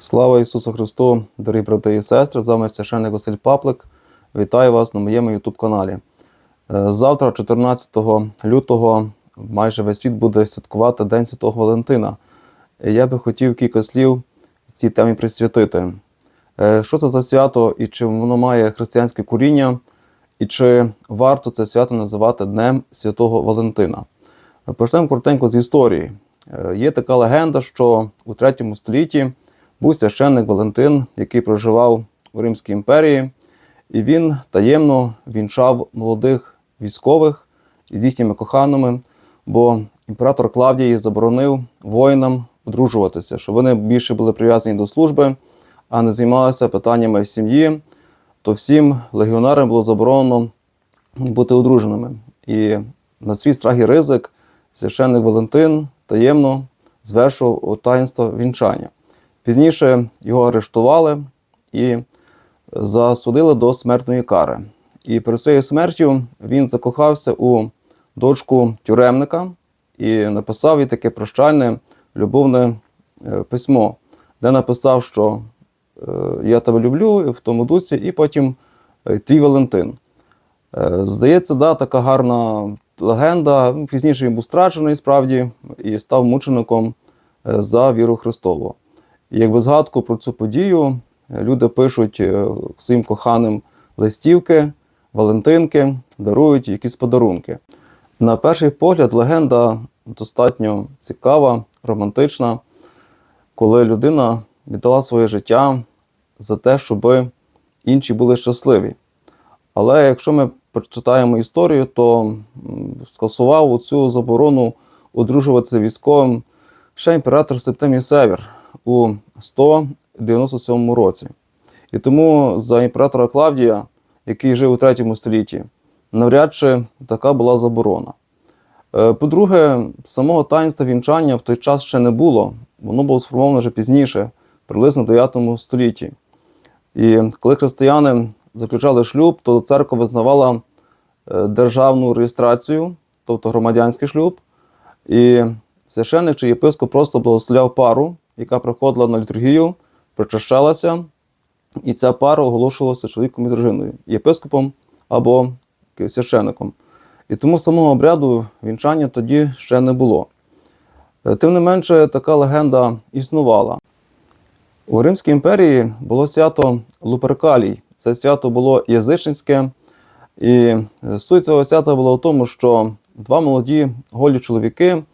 Слава Ісусу Христу, дорогі брати і сестри! З вами священник Василь Паплик. Вітаю вас на моєму YouTube каналі. Е, Завтра, 14 лютого, майже весь світ буде святкувати День Святого Валентина. Я би хотів кілька слів цій темі присвятити. Е, Що це за свято і чи воно має християнське коріння, і чи варто це свято називати Днем Святого Валентина? Почнемо коротенько з історії. Е, Є така легенда, що у 3 столітті був священник Валентин, який проживав у Римській імперії, і він таємно вінчав молодих військових із їхніми коханими, бо імператор Клавдій заборонив воїнам одружуватися, щоб вони більше були прив'язані до служби, а не займалися питаннями сім'ї, то всім легіонарам було заборонено бути одруженими. І на свій страх і ризик священник Валентин таємно звершував таїнство вінчання. Пізніше його арештували і засудили до смертної кари. І перед своєю смертю він закохався у дочку тюремника і написав їй таке прощальне любовне е, письмо, де написав, що е, я тебе люблю в тому дусі, і потім е, твій Валентин. Здається, да, така гарна легенда. Пізніше він був страчений справді і став мучеником за віру Христову. Якби згадку про цю подію е, люди пишуть е, своїм коханим листівки, валентинки, дарують якісь подарунки. На перший погляд, легенда достатньо цікава, романтична, коли людина віддала своє життя за те, щоб інші були щасливі. Але якщо ми прочитаємо історію, то скасував цю заборону одружуватися військовим ще імператор Септимій Север у 197 році. І тому за імператора Клавдія, який жив у 3 столітті, навряд чи така була заборона. Е, По-друге, самого таїнства вінчання в той час ще не було. Воно було сформовано вже пізніше, приблизно в 9 столітті. І коли християни заключали шлюб, то церква визнавала е, державну реєстрацію, тобто громадянський шлюб. І священник чи єпископ просто благословляв пару, яка приходила на літургію, причащалася, і ця пара оголошувалася чоловіком і дружиною, єпископом або священником. І тому самого обряду вінчання тоді ще не було. Е, Тим не менше, така легенда існувала. У Римській імперії було свято Луперкалій. Це свято було язичницьке, і е, суть цього свята була в тому, що два молоді голі чоловіки е,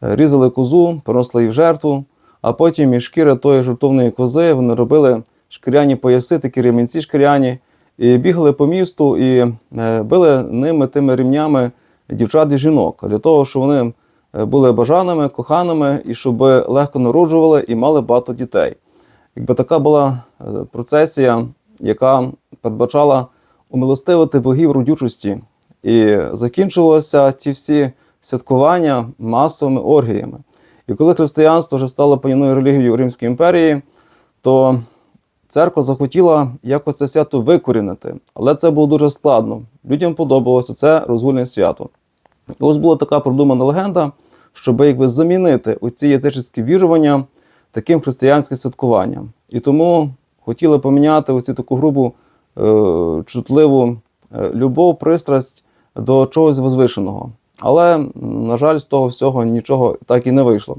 різали козу, приносили її в жертву, а потім із шкіри тої жертовної кози вони робили шкіряні пояси, такі ремінці шкіряні, і бігали по місту і е, били ними тими ремнями дівчат і жінок для того, щоб вони е, були бажаними, коханими і щоб легко народжували і мали багато дітей. Якби така була е, процесія, яка передбачала умилостивити богів родючості, і закінчувалися ті всі святкування масовими оргіями. І коли християнство вже стало панівною релігією у Римській імперії, то церква захотіла якось це свято викорінити, але це було дуже складно. Людям подобалося це розгульне свято. І ось була така продумана легенда, щоб якби замінити оці язичницькі вірування таким християнським святкуванням. І тому хотіли поміняти оцю таку грубу, е, чутливу е, любов, пристрасть до чогось возвишеного. Але, на жаль, з того всього нічого так і не вийшло.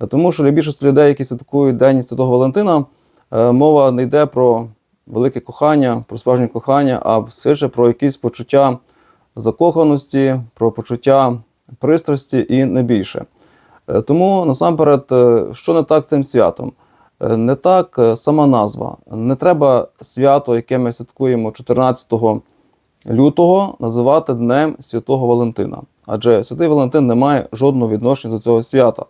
Е, Тому що для більшості людей, які святкують День Святого Валентина, е, мова не йде про велике кохання, про справжнє кохання, а швидше про якісь почуття закоханості, про почуття пристрасті і не більше. Е, Тому насамперед, що не так з цим святом? Не так сама назва. Не треба свято, яке ми святкуємо 14 лютого, називати Днем Святого Валентина. Адже Святий Валентин не має жодного відношення до цього свята.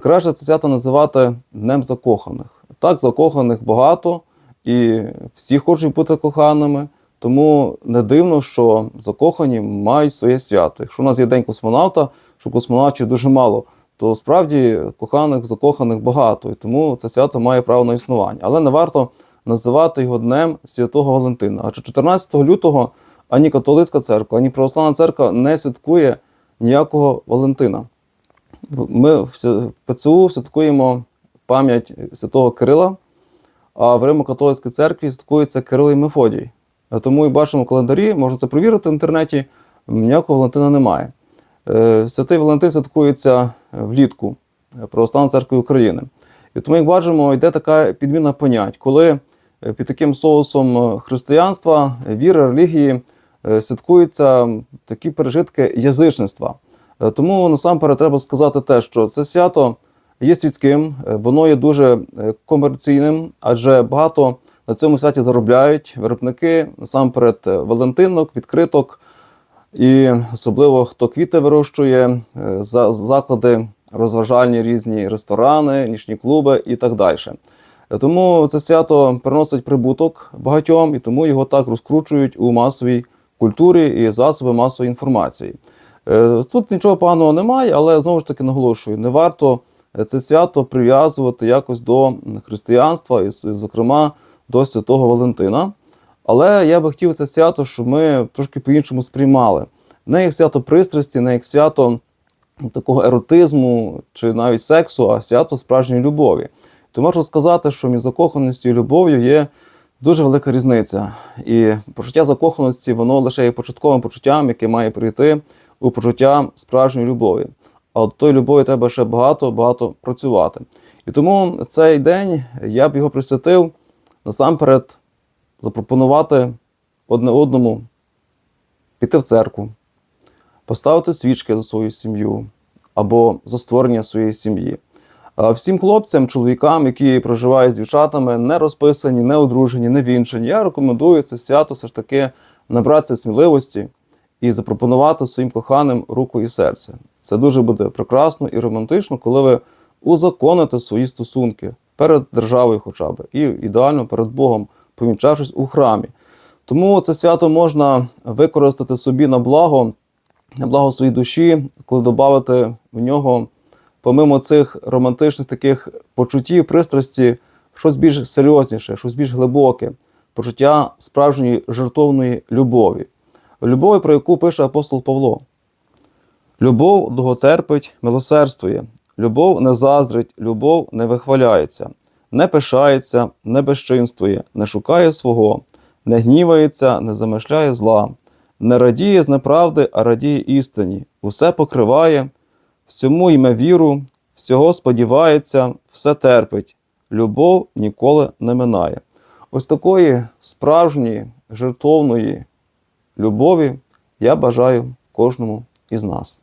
Краще це свято називати Днем закоханих. Так, закоханих багато, і всі хочуть бути коханими. Тому не дивно, що закохані мають своє свято. Якщо у нас є день космонавта, що космонавтів дуже мало, то справді коханих, закоханих багато, і тому це свято має право на існування. Але не варто називати його Днем Святого Валентина. Адже 14 лютого ані католицька церква, ані православна церква не святкує ніякого Валентина. Ми в ПЦУ святкуємо пам'ять святого Кирила, а в Римо-католицькій церкві святкується Кирило і Мефодій. Е, Тому і бачимо в календарі, можна це перевірити в інтернеті, ніякого Валентина немає. Е, Святий Валентин святкується влітку е, Православної церкви України. І тому, як бачимо, йде така підміна понять, коли під таким соусом християнства, віри, релігії святкуються такі пережитки язичництва. Е, Тому насамперед треба сказати те, що це свято є світським, е, воно є дуже е, комерційним, адже багато на цьому святі заробляють виробники, насамперед е, Валентинок, відкриток, і особливо хто квіти вирощує, е, за- заклади розважальні різні ресторани, нічні клуби і так далі. Е, Тому це свято приносить прибуток багатьом, і тому його так розкручують у масовій культурі і засоби масової інформації. Е, Тут нічого поганого немає, але знову ж таки наголошую, не варто е, це свято прив'язувати якось до християнства, і, зокрема, до Святого Валентина. Але я би хотів це свято, щоб ми трошки по-іншому сприймали. Не як свято пристрасті, не як свято такого еротизму чи навіть сексу, а свято справжньої любові. То можу сказати, що між закоханістю і любов'ю є дуже велика різниця. І почуття закоханості воно лише є початковим почуттям, яке має прийти у почуття справжньої любові. А от тої любові треба ще багато багато працювати. І тому цей день я б його присвятив насамперед запропонувати одне одному піти в церкву, поставити свічки за свою сім'ю або за створення своєї сім'ї. Всім хлопцям, чоловікам, які проживають з дівчатами, не розписані, не одружені, не вінчані, я рекомендую це свято все ж таки набратися сміливості і запропонувати своїм коханим руку і серце. Це дуже буде прекрасно і романтично, коли ви узаконите свої стосунки перед державою, хоча б, і ідеально перед Богом, повінчавшись у храмі. Тому це свято можна використати собі на благо, на благо своїй душі, коли додати в нього, помимо цих романтичних таких почуттів, пристрасті, щось більш серйозніше, щось більш глибоке, почуття справжньої жертовної любові. Любові, про яку пише апостол Павло. Любов довготерпить, милосердствує, любов не заздрить, любов не вихваляється, не пишається, не безчинствує, не шукає свого, не гнівається, не замишляє зла, не радіє з неправди, а радіє істині, усе покриває, всьому йме віру, всього сподівається, все терпить. Любов ніколи не минає. Ось такої справжньої, жертовної любові я бажаю кожному із нас.